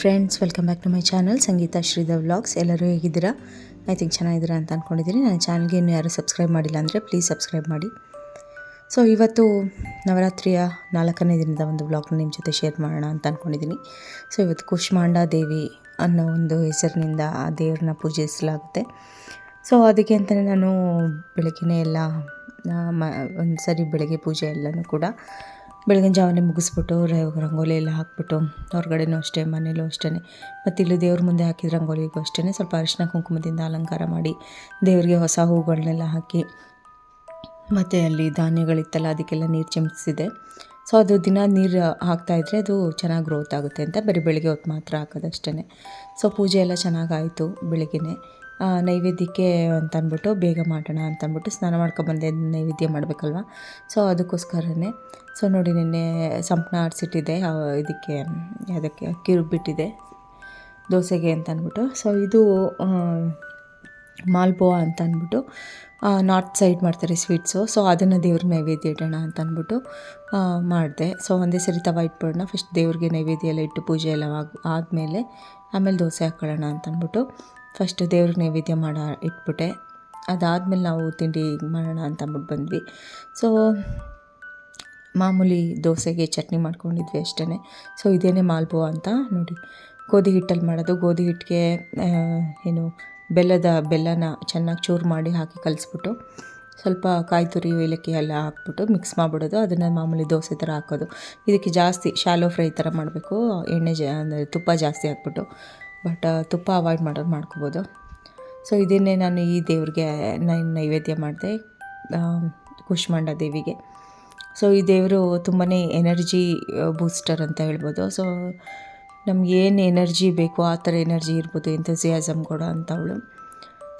Friends welcome back to my channel Sangeetha Shridhar vlogs ಎಲ್ಲರೂ ಹೇಗಿದ್ದೀರಾ? I think ಚೆನ್ನಾಗಿದ್ದೀರಾ ಅಂತ ಅಂದ್ಕೊಂಡಿದ್ದೀನಿ ನನ್ನ ಚಾನಲ್ಗೆ ಇನ್ನೂ ಯಾರು ಸಬ್ಸ್ಕ್ರೈಬ್ ಮಾಡಿಲ್ಲ ಅಂದರೆ ಪ್ಲೀಸ್ ಸಬ್ಸ್ಕ್ರೈಬ್ ಮಾಡಿ. ಸೊ ಇವತ್ತು ನವರಾತ್ರಿಯ ನಾಲ್ಕನೇ ದಿನದ ಒಂದು ವ್ಲಾಗ್ನ ನಿಮ್ಮ ಜೊತೆ ಶೇರ್ ಮಾಡೋಣ ಅಂತ ಅಂದ್ಕೊಂಡಿದ್ದೀನಿ ಸೊ ಇವತ್ತು ಕುಷ್ಮಾಂಡ ದೇವಿ ಅನ್ನೋ ಒಂದು ಹೆಸರಿನಿಂದ ಆ ದೇವ್ರನ್ನ ಪೂಜಿಸಲಾಗುತ್ತೆ. ಸೊ ಅದಕ್ಕೆ ಅಂತಲೇ ನಾನು ಬೆಳಗ್ಗೆನೇ ಎಲ್ಲ ಒಂದು ಸರಿ ಬೆಳಗ್ಗೆ ಪೂಜೆ ಎಲ್ಲನೂ ಕೂಡ ಬೆಳಗಿನ ಜಾವನೆ ಮುಗಿಸ್ಬಿಟ್ಟು ರಂಗೋಲಿ ಎಲ್ಲ ಹಾಕ್ಬಿಟ್ಟು ಹೊರಗಡೆನೂ ಅಷ್ಟೇ ಮನೇಲೂ ಅಷ್ಟೇ ಮತ್ತು ಇಲ್ಲಿ ದೇವ್ರ ಮುಂದೆ ಹಾಕಿದ ರಂಗೋಲಿಗೂ ಅಷ್ಟೇ ಸ್ವಲ್ಪ ಅರಿಶಿನ ಕುಂಕುಮದಿಂದ ಅಲಂಕಾರ ಮಾಡಿ ದೇವರಿಗೆ ಹೊಸ ಹೂಗಳನ್ನೆಲ್ಲ ಹಾಕಿ ಮತ್ತು ಅಲ್ಲಿ ಧಾನ್ಯಗಳಿತ್ತಲ್ಲ ಅದಕ್ಕೆಲ್ಲ ನೀರು ಚಿಮ್ಮಿಸಿದೆ ಸೊ ಅದು ದಿನ ನೀರು ಹಾಕ್ತಾಯಿದ್ರೆ ಅದು ಚೆನ್ನಾಗಿ ಗ್ರೋತ್ ಆಗುತ್ತೆ ಅಂತ. ಬರೀ ಬೆಳಗ್ಗೆ ಹೊತ್ತು ಮಾತ್ರ ಹಾಕೋದಷ್ಟೇ ಸೊ ಪೂಜೆ ಎಲ್ಲ ಚೆನ್ನಾಗಾಯಿತು ಬೆಳಗ್ಗೆನೆ. ಆ, ನೈವೇದ್ಯಕ್ಕೆ ಅಂತ ಅಂದ್ಬಿಟ್ಟು ಬೇಗ ಮಾಡೋಣ ಅಂತ ಅಂದ್ಬಿಟ್ಟು ಸ್ನಾನ ಮಾಡ್ಕೊಂಬಂದೆ ನೈವೇದ್ಯ ಮಾಡಬೇಕಲ್ವ? ಸೊ ಅದಕ್ಕೋಸ್ಕರನೇ. ಸೊ ನೋಡಿ, ನಿನ್ನೆ ಸಂಪಣ ಆಡಿಸಿಟ್ಟಿದ್ದೆ ಇದಕ್ಕೆ, ಅದಕ್ಕೆ ಅಕ್ಕಿ ರುಬ್ಬಿಟ್ಟಿದೆ ದೋಸೆಗೆ ಅಂತ ಅಂದ್ಬಿಟ್ಟು ಸೊ ಇದು ಮಾಲ್ಪೋವಾ ಅಂತ ಅಂದ್ಬಿಟ್ಟು ನಾರ್ತ್ ಸೈಡ್ ಮಾಡ್ತಾರೆ ಸ್ವೀಟ್ಸು. ಸೊ ಅದನ್ನು ದೇವ್ರಿಗೆ ನೈವೇದ್ಯ ಇಡೋಣ ಅಂತ ಅಂದ್ಬಿಟ್ಟು ಮಾಡಿದೆ. ಸೊ ಒಂದೇ ಸರಿ ತವ ಇಟ್ಬಿಡೋಣ. ಫಸ್ಟ್ ದೇವ್ರಿಗೆ ನೈವೇದ್ಯ ಎಲ್ಲ ಇಟ್ಟು ಪೂಜೆ ಎಲ್ಲ ಆದಮೇಲೆ ಆಮೇಲೆ ದೋಸೆ ಹಾಕ್ಕೊಳ್ಳೋಣ ಅಂತ ಅಂದ್ಬಿಟ್ಟು ಫಸ್ಟ್ ದೇವ್ರ ನೈವೇದ್ಯ ಮಾಡ ಇಟ್ಬಿಟ್ಟೆ. ಅದಾದಮೇಲೆ ನಾವು ತಿಂಡಿ ಮಾಡೋಣ ಅಂತ ಅಂದ್ಬಿಟ್ಟು ಬಂದ್ವಿ. ಸೊ ಮಾಮೂಲಿ ದೋಸೆಗೆ ಚಟ್ನಿ ಮಾಡ್ಕೊಂಡಿದ್ವಿ ಅಷ್ಟೇ ಸೊ ಇದೇನೇ ಮಾಲ್ಬೋ ಅಂತ ನೋಡಿ. ಗೋಧಿ ಹಿಟ್ಟಲ್ಲಿ ಮಾಡೋದು. ಗೋಧಿ ಹಿಟ್ಟಿಗೆ ಏನು, ಬೆಲ್ಲದ ಬೆಲ್ಲನ ಚೆನ್ನಾಗಿ ಚೂರು ಮಾಡಿ ಹಾಕಿ ಕಲಿಸ್ಬಿಟ್ಟು ಸ್ವಲ್ಪ ಕಾಯಿ ತುರಿ ಏಲಕ್ಕಿ ಎಲ್ಲ ಹಾಕ್ಬಿಟ್ಟು ಮಿಕ್ಸ್ ಮಾಡಿಬಿಡೋದು. ಅದನ್ನು ಮಾಮೂಲಿ ದೋಸೆ ಥರ ಹಾಕೋದು. ಇದಕ್ಕೆ ಜಾಸ್ತಿ ಶಾಲೋ ಫ್ರೈ ಥರ ಮಾಡಬೇಕು. ಎಣ್ಣೆ ಜಾ, ಅಂದರೆ ತುಪ್ಪ ಜಾಸ್ತಿ ಹಾಕ್ಬಿಟ್ಟು. ಬಟ್ ತುಪ್ಪ ಅವಾಯ್ಡ್ ಮಾಡೋದು ಮಾಡ್ಕೋಬೋದು. ಸೊ ಇದನ್ನೇ ನಾನು ಈ ದೇವ್ರಿಗೆ ನಾನು ನೈವೇದ್ಯ ಮಾಡಿದೆ ಕುಷ್ಮಾಂಡ ದೇವಿಗೆ. ಸೊ ಈ ದೇವರು ತುಂಬಾ ಎನರ್ಜಿ ಬೂಸ್ಟರ್ ಅಂತ ಹೇಳ್ಬೋದು. ಸೊ ನಮ್ಗೆ ಏನು ಎನರ್ಜಿ ಬೇಕೋ ಆ ಥರ ಎನರ್ಜಿ ಇರ್ಬೋದು ಎಂಥಸಿಯಾಸಮ್ ಕೂಡ ಅಂತವಳು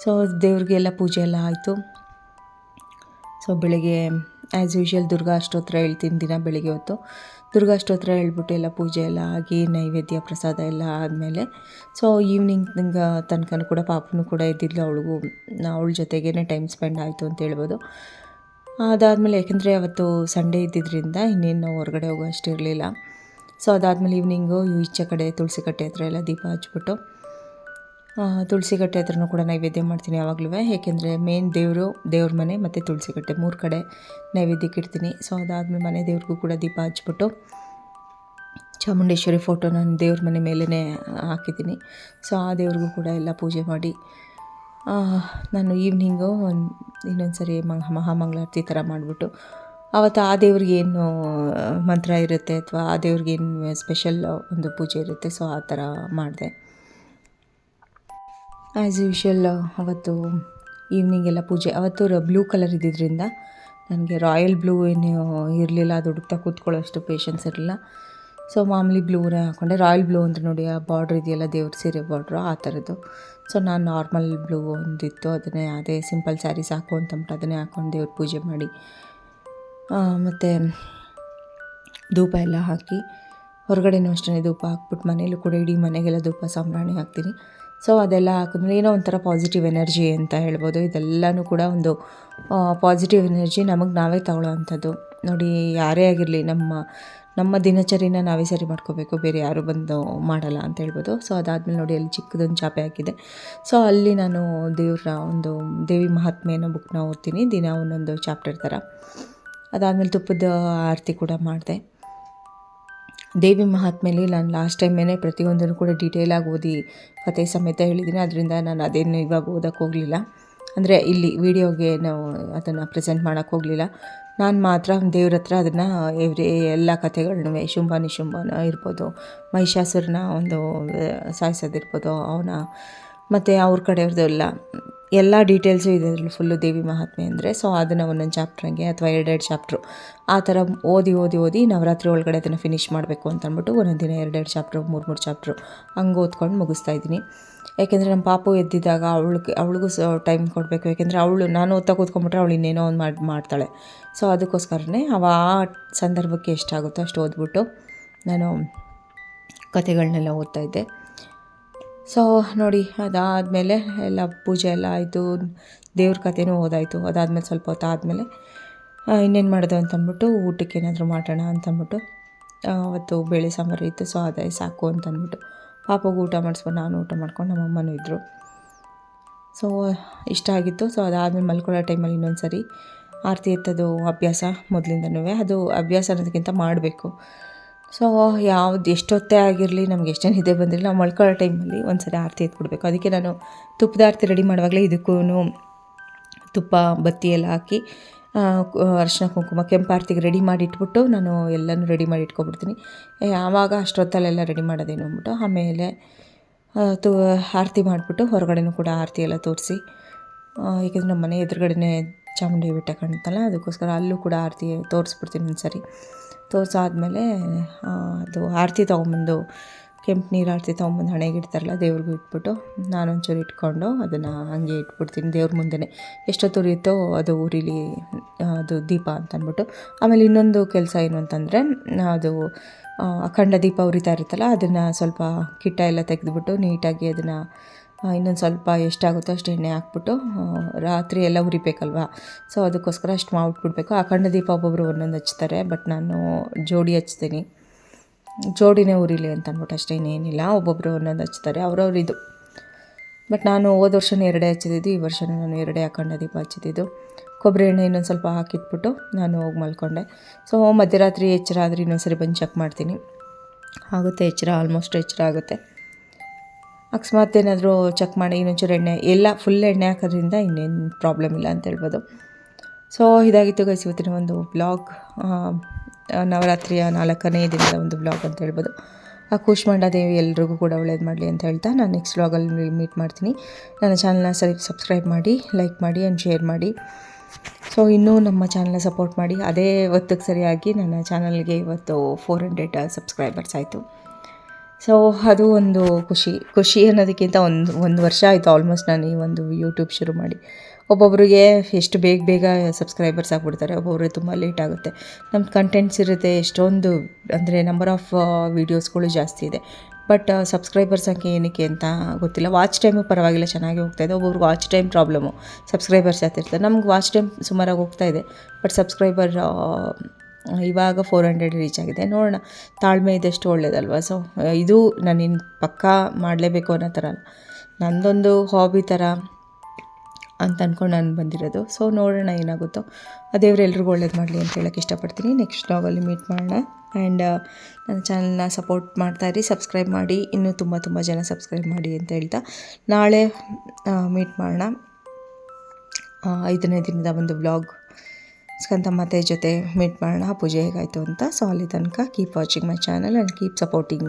ಸೊ ದೇವ್ರಿಗೆಲ್ಲ ಪೂಜೆ ಎಲ್ಲ ಆಯಿತು. ಸೊ ಬೆಳಗ್ಗೆ ಆ್ಯಸ್ ಯೂಶ್ವಲ್ ದುರ್ಗಾ ಅಷ್ಟೋತ್ರ ಹೇಳ್ತೀನಿ ದಿನ ಬೆಳಗ್ಗೆ ಹೊತ್ತು. ದುರ್ಗಾ ಸ್ತೋತ್ರ ಹೇಳ್ಬಿಟ್ಟು ಎಲ್ಲ ಪೂಜೆ ಎಲ್ಲ ಆಗಿ ನೈವೇದ್ಯ ಪ್ರಸಾದ ಎಲ್ಲ ಆದಮೇಲೆ ಸೊ ಈವ್ನಿಂಗ್ ತನಕ ಕೂಡ ಪಾಪನೂ ಕೂಡ ಇದ್ದಿದ್ಲು ಅವಳಿಗೂ, ಅವಳ ಜೊತೆಗೇ ಟೈಮ್ ಸ್ಪೆಂಡ್ ಆಯಿತು ಅಂತ ಹೇಳ್ಬೋದು. ಅದಾದಮೇಲೆ ಯಾಕೆಂದರೆ ಅವತ್ತು ಸಂಡೇ ಇದ್ದಿದ್ದರಿಂದ ಇನ್ನೇನು ನಾವು ಹೊರಗಡೆ ಹೋಗೋ ಅಷ್ಟಿರಲಿಲ್ಲ ಸೊ ಅದಾದಮೇಲೆ ಈವ್ನಿಂಗು ಈಚೆ ಕಡೆ ತುಳಸಿ ಕಟ್ಟೆ ಹತ್ರ ಎಲ್ಲ ದೀಪ ಹಚ್ಬಿಟ್ಟು ತುಳಸಿ ಕಟ್ಟೆ ಹತ್ರನೂ ಕೂಡ ನೈವೇದ್ಯ ಮಾಡ್ತೀನಿ ಯಾವಾಗಲೂ, ಏಕೆಂದರೆ ಮೇನ್ ದೇವರು, ದೇವ್ರ ಮನೆ ಮತ್ತು ತುಳಸಿ ಕಟ್ಟೆ ಮೂರು ಕಡೆ ನೈವೇದ್ಯಕ್ಕೆ ಇಡ್ತೀನಿ. ಸೊ ಅದಾದಮೇಲೆ ಮನೆ ದೇವ್ರಿಗೂ ಕೂಡ ದೀಪ ಹಚ್ಬಿಟ್ಟು ಚಾಮುಂಡೇಶ್ವರಿ ಫೋಟೋ ನಾನು ದೇವ್ರ ಮನೆ ಮೇಲೇ ಹಾಕಿದ್ದೀನಿ. ಸೊ ಆ ದೇವ್ರಿಗೂ ಕೂಡ ಎಲ್ಲ ಪೂಜೆ ಮಾಡಿ ನಾನು ಈವ್ನಿಂಗು ಒಂದು ಇನ್ನೊಂದು ಸರಿ ಮಂಗ, ಮಹಾಮಂಗಳಾರತಿ ಥರ ಮಾಡಿಬಿಟ್ಟು ಆವತ್ತು ಆ ದೇವ್ರಿಗೆ ಏನು ಮಂತ್ರ ಇರುತ್ತೆ ಅಥವಾ ಆ ದೇವ್ರಿಗೆ ಏನು ಸ್ಪೆಷಲ್ ಒಂದು ಪೂಜೆ ಇರುತ್ತೆ ಸೊ ಆ ಥರ ಮಾಡಿದೆ. ಆ್ಯಸ್ ಯೂಶ್ವಲ್ ಅವತ್ತು ಈವ್ನಿಂಗ್ ಎಲ್ಲ ಪೂಜೆ. ಅವತ್ತು ಬ್ಲೂ ಕಲರ್ ಇದ್ದಿದ್ದರಿಂದ ನನಗೆ ರಾಯಲ್ ಬ್ಲೂ ಏನು ಇರಲಿಲ್ಲ. ಅದು ಹುಡುಕ್ತಾ ಕೂತ್ಕೊಳ್ಳೋಷ್ಟು ಪೇಷನ್ಸ್ ಇರಲಿಲ್ಲ. ಸೊ ಮಾಮೂಲಿ ಬ್ಲೂನೇ ಹಾಕ್ಕೊಂಡೆ ರಾಯಲ್ ಬ್ಲೂ ಅಂದರೆ ನೋಡಿ, ಆ ಬಾರ್ಡ್ರ್ ಇದೆಯಲ್ಲ, ದೇವ್ರ ಸೀರೆ ಬಾರ್ಡ್ರು ಆ ಥರದ್ದು ಸೊ ನಾನು ನಾರ್ಮಲ್ ಬ್ಲೂ ಒಂದಿತ್ತು. ಅದನ್ನೇ, ಅದೇ ಸಿಂಪಲ್ ಸ್ಯಾರೀಸ್ ಹಾಕು ಅಂತಂದ್ಬಿಟ್ಟು ಅದನ್ನೇ ಹಾಕ್ಕೊಂಡು ದೇವ್ರ ಪೂಜೆ ಮಾಡಿ. ಮತ್ತು ಧೂಪ ಎಲ್ಲ ಹಾಕಿ, ಹೊರಗಡೆನೂ ಅಷ್ಟೇ ಧೂಪ ಹಾಕ್ಬಿಟ್ಟು ಮನೇಲೂ ಕೂಡ ಇಡೀ ಮನೆಗೆಲ್ಲ ಧೂಪ ಸಾಂಬ್ರಾಣಿ ಹಾಕ್ತೀನಿ. ಸೊ ಅದೆಲ್ಲ ಹಾಕಿದ್ರೆ ಏನೋ ಒಂಥರ ಪಾಸಿಟಿವ್ ಎನರ್ಜಿ ಅಂತ ಹೇಳ್ಬೋದು. ಇದೆಲ್ಲನೂ ಕೂಡ ಒಂದು ಪಾಸಿಟಿವ್ ಎನರ್ಜಿ ನಮಗೆ ನಾವೇ ತಗೊಳ್ಳೋ ಅಂಥದ್ದು ನೋಡಿ, ಯಾರೇ ಆಗಿರಲಿ, ನಮ್ಮ ನಮ್ಮ ದಿನಚರಿನ ನಾವೇ ಸರಿ ಮಾಡ್ಕೋಬೇಕು. ಬೇರೆ ಯಾರು ಬಂದು ಮಾಡಲ್ಲ ಅಂತ ಹೇಳ್ಬೋದು. ಸೊ ಅದಾದಮೇಲೆ ನೋಡಿ, ಅಲ್ಲಿ ಚಿಕ್ಕದೊಂದು ಚಾಪೆ ಹಾಕಿದೆ ಸೊ ಅಲ್ಲಿ ನಾನು ದೇವ್ರ ಒಂದು, ದೇವಿ ಮಹಾತ್ಮೆ ಅನ್ನೋ ಬುಕ್ನ ಓದ್ತೀನಿ. ದಿನ ಒಂದೊಂದು ಚಾಪ್ಟರ್ ಥರ. ಅದಾದಮೇಲೆ ತುಪ್ಪದ ಆರತಿ ಕೂಡ ಮಾಡಿದೆ. ದೇವಿ ಮಹಾತ್ಮೆಯಲ್ಲಿ ನಾನು ಲಾಸ್ಟ್ ಟೈಮೇನೆ ಪ್ರತಿಯೊಂದನ್ನು ಕೂಡ ಡೀಟೇಲಾಗಿ ಓದಿ ಕತೆ ಸಮೇತ ಹೇಳಿದ್ದೀನಿ. ಅದರಿಂದ ನಾನು ಅದೇನು ಇವಾಗ ಓದೋಕ್ಕೆ ಹೋಗಲಿಲ್ಲ. ಅಂದರೆ ಇಲ್ಲಿ ವಿಡಿಯೋಗೆ ನಾವು ಅದನ್ನು ಪ್ರೆಸೆಂಟ್ ಮಾಡೋಕ್ಕೆ ಹೋಗಲಿಲ್ಲ. ನಾನು ಮಾತ್ರ ದೇವ್ರ ಹತ್ರ ಅದನ್ನು ಎವ್ರಿ ಎಲ್ಲ ಕಥೆಗಳನ್ನೂ ಶುಂಭ ನಿಶುಂಭನ ಇರ್ಬೋದು, ಮಹಿಷಾಸುರನ ಒಂದು ಸಾಯಿಸೋದಿರ್ಬೋದು, ಅವನ, ಮತ್ತು ಅವ್ರ ಕಡೆಯವ್ರದ್ದು ಎಲ್ಲ ಎಲ್ಲ ಡೀಟೇಲ್ಸು ಇದೆ ಫುಲ್ಲು ದೇವಿ ಮಹಾತ್ಮೆ ಅಂದರೆ ಸೊ ಅದನ್ನು ಒಂದೊಂದು ಚಾಪ್ಟ್ರಂಗೆ ಅಥವಾ ಎರಡೆರಡು ಚಾಪ್ಟ್ರು ಆ ಥರ ಓದಿ ಓದಿ ಓದಿ ನವರಾತ್ರಿ ಒಳಗಡೆ ಅದನ್ನು ಫಿನಿಷ್ ಮಾಡಬೇಕು ಅಂತ ಅಂದ್ಬಿಟ್ಟು ಒಂದೊಂದು ದಿನ ಎರಡೆರಡು ಚಾಪ್ಟ್ರು, ಮೂರು ಮೂರು ಚಾಪ್ಟ್ರು ಹಂಗೆ ಓದ್ಕೊಂಡು ಮುಗಿಸ್ತಾ ಇದ್ದೀನಿ. ಯಾಕೆಂದರೆ ನಮ್ಮ ಪಾಪು ಎದ್ದಿದ್ದಾಗ ಅವಳಿಗೆ, ಅವಳಿಗೂ ಸ ಟೈಮ್ ಕೊಡಬೇಕು. ಯಾಕೆಂದರೆ ಅವಳು, ನಾನು ಓದ್ತಾ ಕೂತ್ಕೊಂಡ್ಬಿಟ್ರೆ ಅವಳು ಇನ್ನೇನೋ ಒಂದು ಮಾಡಿ, ಮಾಡ್ತಾಳೆ. ಸೊ ಅದಕ್ಕೋಸ್ಕರನೇ ಅವ ಆ ಸಂದರ್ಭಕ್ಕೆ ಎಷ್ಟಾಗುತ್ತೋ ಅಷ್ಟು ಓದ್ಬಿಟ್ಟು ನಾನು ಕತೆಗಳನ್ನೆಲ್ಲ ಓದ್ತಾ ಇದ್ದೆ. ಸೊ ನೋಡಿ, ಅದಾದಮೇಲೆ ಎಲ್ಲ ಪೂಜೆ ಎಲ್ಲ ಆಯಿತು. ದೇವ್ರ ಕಥೆನೂ ಓದಾಯಿತು. ಅದಾದಮೇಲೆ ಸ್ವಲ್ಪ ಹೊತ್ತು ಆದಮೇಲೆ ಇನ್ನೇನು ಮಾಡೋದು ಅಂತಂದ್ಬಿಟ್ಟು ಊಟಕ್ಕೆ ಏನಾದರೂ ಮಾಡೋಣ ಅಂತಂದ್ಬಿಟ್ಟು ಅವತ್ತು ಬೇಳೆ ಸಾಂಬಾರು ಇತ್ತು, ಸೊ ಅದೇ ಸಾಕು ಅಂತಂದ್ಬಿಟ್ಟು ಪಾಪಗೂ ಊಟ ಮಾಡಿಸ್ಕೊಂಡು ನಾನು ಊಟ ಮಾಡ್ಕೊಂಡು ನಮ್ಮ ಅಮ್ಮನೂ ಇದ್ದರು ಸೊ ಇಷ್ಟ ಆಗಿತ್ತು. ಸೊ ಅದಾದಮೇಲೆ ಮಲ್ಕೊಳ್ಳೋ ಟೈಮಲ್ಲಿ ಇನ್ನೊಂದು ಸರಿ ಆರತಿ ಎತ್ತೋದು ಅಭ್ಯಾಸ ಮೊದಲಿಂದನೂ ಅದು ಅಭ್ಯಾಸ ಅನ್ನೋದಕ್ಕಿಂತ ಮಾಡಬೇಕು. ಸೊ ಯಾವ್ದು ಎಷ್ಟೊತ್ತೇ ಆಗಿರಲಿ, ನಮ್ಗೆ ಎಷ್ಟೇ ನಿದ್ದೆ ಬಂದಿರಲಿ, ನಾವು ಮಳ್ಕೊಳ್ಳೋ ಟೈಮಲ್ಲಿ ಒಂದು ಸರಿ ಆರತಿ ಎತ್ಬಿಡ್ಬೇಕು. ಅದಕ್ಕೆ ನಾನು ತುಪ್ಪದ ಆರತಿ ರೆಡಿ ಮಾಡುವಾಗಲೇ ಇದಕ್ಕೂ ತುಪ್ಪ, ಬತ್ತಿ ಎಲ್ಲ ಹಾಕಿ ಅರಿಶಿನ ಕುಂಕುಮ, ಕೆಂಪು ಆರತಿಗೆ ರೆಡಿ ಮಾಡಿ ಇಟ್ಬಿಟ್ಟು ನಾನು ಎಲ್ಲನೂ ರೆಡಿ ಮಾಡಿ ಇಟ್ಕೊಬಿಡ್ತೀನಿ ಯಾವಾಗ ಅಷ್ಟೊತ್ತಲ್ಲೆಲ್ಲ ರೆಡಿ ಮಾಡೋದೇನು ಅಂದ್ಬಿಟ್ಟು ಆಮೇಲೆ ತು, ಆರತಿ ಮಾಡಿಬಿಟ್ಟು ಹೊರಗಡೆನೂ ಕೂಡ ಆರತಿ ಎಲ್ಲ ತೋರಿಸಿ ಏಕೆಂದರೆ ನಮ್ಮ ಮನೆ ಎದುರುಗಡೆನೇ ಚಾಮುಂಡಿ ಬೆಟ್ಟ ಕಾಣುತ್ತಲ್ಲ, ಅದಕ್ಕೋಸ್ಕರ ಅಲ್ಲೂ ಕೂಡ ಆರತಿ ತೋರಿಸ್ಬಿಡ್ತೀನಿ ಒಂದು ಸರಿ ತೋರಿಸಾದ್ಮೇಲೆ ಅದು ಆರತಿ ತೊಗೊಂಬಂದು, ಕೆಂಪು ನೀರು ಆರತಿ ತೊಗೊಂಬಂದು ಹಣೆಗೆ ಇಡ್ತಾರಲ್ಲ, ದೇವ್ರಿಗೂ ಇಟ್ಬಿಟ್ಟು ನಾನೊಂಚೂರು ಇಟ್ಕೊಂಡು ಅದನ್ನು ಹಂಗೆ ಇಟ್ಬಿಡ್ತೀನಿ ದೇವ್ರ ಮುಂದೆನೇ. ಎಷ್ಟೊತ್ತು ಉರಿಯುತ್ತೋ ಅದು ಉರಿಲಿ ಅದು ದೀಪ ಅಂತ ಅಂದ್ಬಿಟ್ಟು ಆಮೇಲೆ ಇನ್ನೊಂದು ಕೆಲಸ ಏನು ಅಂತಂದರೆ, ಅದು ಅಖಂಡ ದೀಪ ಉರಿತಾ ಇರುತ್ತಲ್ಲ, ಅದನ್ನು ಸ್ವಲ್ಪ ಕಿಟ್ಟ ಎಲ್ಲ ತೆಗೆದುಬಿಟ್ಟು ನೀಟಾಗಿ ಅದನ್ನು ಇನ್ನೊಂದು ಸ್ವಲ್ಪ ಎಷ್ಟಾಗುತ್ತೋ ಅಷ್ಟು ಎಣ್ಣೆ ಹಾಕ್ಬಿಟ್ಟು ರಾತ್ರಿ ಎಲ್ಲ ಉರಿಬೇಕಲ್ವ? ಸೊ ಅದಕ್ಕೋಸ್ಕರ ಅಷ್ಟು ಮಾಡ್ಬಿಟ್ಬಿಡ್ಬೇಕು ಅಖಂಡ ದೀಪ ಒಬ್ಬೊಬ್ಬರು ಒಂದೊಂದು ಹಚ್ತಾರೆ ಬಟ್ ನಾನು ಜೋಡಿ ಹಚ್ತೀನಿ. ಜೋಡಿನೇ ಉರಿಲಿ ಅಂತ ಅಂದ್ಬಿಟ್ಟು ಅಷ್ಟೇ ಇನ್ನೇನಿಲ್ಲ. ಒಬ್ಬೊಬ್ಬರು ಒಂದೊಂದು ಹಚ್ತಾರೆ, ಅವ್ರವ್ರ ಇದು. ಬಟ್ ನಾನು ಹೋದ ವರ್ಷನೇ ಎರಡೇ ಹಚ್ಚಿದ್ದು ಈ ವರ್ಷನೂ ನಾನು ಎರಡೇ ಅಖಂಡ ದೀಪ ಹಚ್ಚಿದ್ದು ಕೊಬ್ಬರಿ ಎಣ್ಣೆ ಇನ್ನೊಂದು ಸ್ವಲ್ಪ ಹಾಕಿಟ್ಬಿಟ್ಟು ನಾನು ಹೋಗಿ ಮಲ್ಕೊಂಡೆ. ಸೊ ಮಧ್ಯರಾತ್ರಿ ಎಚ್ಚರ ಆದರೆ ಇನ್ನೊಂದ್ಸರಿ ಬಂದು ಚೆಕ್ ಮಾಡ್ತೀನಿ. ಆಗುತ್ತೆ, ಎಚ್ಚರ ಆಲ್ಮೋಸ್ಟ್ ಎಚ್ಚರ ಆಗುತ್ತೆ. ಅಕಸ್ಮಾತ್ ಏನಾದರೂ ಚೆಕ್ ಮಾಡಿ, ಇನ್ನೊಂಚೂರು ಎಣ್ಣೆ, ಎಲ್ಲ ಫುಲ್ ಎಣ್ಣೆ ಹಾಕೋದ್ರಿಂದ ಇನ್ನೇನು ಪ್ರಾಬ್ಲಮ್ ಇಲ್ಲ ಅಂತ ಹೇಳ್ಬೋದು. ಸೊ ಇದಾಗಿತ್ತು ಗೈಸ್ ಇವತ್ತಿನ ಒಂದು ಬ್ಲಾಗ್ ನವರಾತ್ರಿಯ ನಾಲ್ಕನೇ ದಿನದ ಒಂದು ಬ್ಲಾಗ್ ಅಂತ ಹೇಳ್ಬೋದು. ಆ ಕೂಶ್ಮಂಡ ದೇವಿ ಎಲ್ರಿಗೂ ಕೂಡ ಒಳ್ಳೇದು ಮಾಡಲಿ ಅಂತ ಹೇಳ್ತಾ ನಾನು ನೆಕ್ಸ್ಟ್ ಬ್ಲಾಗಲ್ಲಿ ಮೀಟ್ ಮಾಡ್ತೀನಿ. ನನ್ನ ಚಾನಲ್ನ ಸರಿ ಸಬ್ಸ್ಕ್ರೈಬ್ ಮಾಡಿ ಲೈಕ್ ಮಾಡಿ ಆ್ಯಂಡ್ ಶೇರ್ ಮಾಡಿ. ಸೊ ಇನ್ನೂ ನಮ್ಮ ಚಾನಲ್ನ ಸಪೋರ್ಟ್ ಮಾಡಿ. ಅದೇ ಹೊತ್ತಿಗೆ ಸರಿಯಾಗಿ ನನ್ನ ಚಾನಲ್ಗೆ ಇವತ್ತು ಫೋರ್ ಹಂಡ್ರೆಡ್ ಸಬ್ಸ್ಕ್ರೈಬರ್ಸ್ ಆಯಿತು. ಸೊ ಅದು ಒಂದು ಖುಷಿ ಖುಷಿ ಅನ್ನೋದಕ್ಕಿಂತ ಒಂದು ಒಂದು ವರ್ಷ ಆಯಿತು ಆಲ್ಮೋಸ್ಟ್ ನಾನು ಈ ಒಂದು ಯೂಟ್ಯೂಬ್ ಶುರು ಮಾಡಿ. ಒಬ್ಬೊಬ್ಬರಿಗೆ ಎಷ್ಟು ಬೇಗ ಬೇಗ ಸಬ್ಸ್ಕ್ರೈಬರ್ಸ್ ಆಗಿಬಿಡ್ತಾರೆ, ಒಬ್ಬೊಬ್ರಿಗೆ ತುಂಬ ಲೇಟ್ ಆಗುತ್ತೆ. ನಮ್ಮ ಕಂಟೆಂಟ್ಸ್ ಇರುತ್ತೆ, ಎಷ್ಟೊಂದು ಅಂದರೆ ನಂಬರ್ ಆಫ್ ವೀಡಿಯೋಸ್ಗಳು ಜಾಸ್ತಿ ಇದೆ. ಬಟ್ ಸಬ್ಸ್ಕ್ರೈಬರ್ ಸಂಖ್ಯೆ ಏನಕ್ಕೆ ಅಂತ ಗೊತ್ತಿಲ್ಲ. ವಾಚ್ ಟೈಮು ಪರವಾಗಿಲ್ಲ, ಚೆನ್ನಾಗಿ ಹೋಗ್ತಾ ಇದೆ. ಒಬ್ಬೊಬ್ರಿಗೆ ವಾಚ್ ಟೈಮ್ ಪ್ರಾಬ್ಲಮು ಸಬ್ಸ್ಕ್ರೈಬರ್ಸ್ ಜಾಸ್ತಿ ನಮ್ಗೆ ವಾಚ್ ಟೈಮ್ ಸುಮಾರಾಗಿ ಹೋಗ್ತಾ ಇದೆ. ಬಟ್ ಸಬ್ಸ್ಕ್ರೈಬರ್ ಇವಾಗ ಫೋರ್ ಹಂಡ್ರೆಡ್ ರೀಚ್ ಆಗಿದೆ. ನೋಡೋಣ, ತಾಳ್ಮೆ ಇದೆಷ್ಟು ಒಳ್ಳೇದಲ್ವ? ಸೊ ಇದು ನಾನು ಇನ್ನು ಪಕ್ಕಾ ಮಾಡಲೇಬೇಕು ಅನ್ನೋ ಥರ ಅಲ್ಲ. ನಂದೊಂದು ಹಾಬಿ ಥರ ಅಂತ ಅಂದ್ಕೊಂಡು ನಾನು ಬಂದಿರೋದು. ಸೊ ನೋಡೋಣ ಏನಾಗುತ್ತೋ. ಆ ದೇವ್ರು ಎಲ್ರಿಗೂ ಒಳ್ಳೇದು ಮಾಡಲಿ ಅಂತ ಹೇಳೋಕ್ಕೆ ಇಷ್ಟಪಡ್ತೀನಿ. ನೆಕ್ಸ್ಟ್ ಬ್ಲಾಗಲ್ಲಿ ಮೀಟ್ ಮಾಡೋಣ. ಆ್ಯಂಡ್ ನನ್ನ ಚಾನಲ್ನ ಸಪೋರ್ಟ್ ಮಾಡ್ತಾಯಿರಿ ಸಬ್ಸ್ಕ್ರೈಬ್ ಮಾಡಿ. ಇನ್ನೂ ತುಂಬ ತುಂಬ ಜನ ಸಬ್ಸ್ಕ್ರೈಬ್ ಮಾಡಿ ಅಂತ ಹೇಳ್ತಾ. ನಾಳೆ ಮೀಟ್ ಮಾಡೋಣ. ಐದನೇ ದಿನದ ಒಂದು ಬ್ಲಾಗ್ ಸ್ಕಂದಮಾತೆ ಜೊತೆ ಮೀಟ್ ಮಾಡೋಣ. ಪೂಜೆ ಹೇಗಾಯಿತು ಅಂತ. ಸೊ ಅಲ್ಲಿ ತನಕ keep watching my channel and keep supporting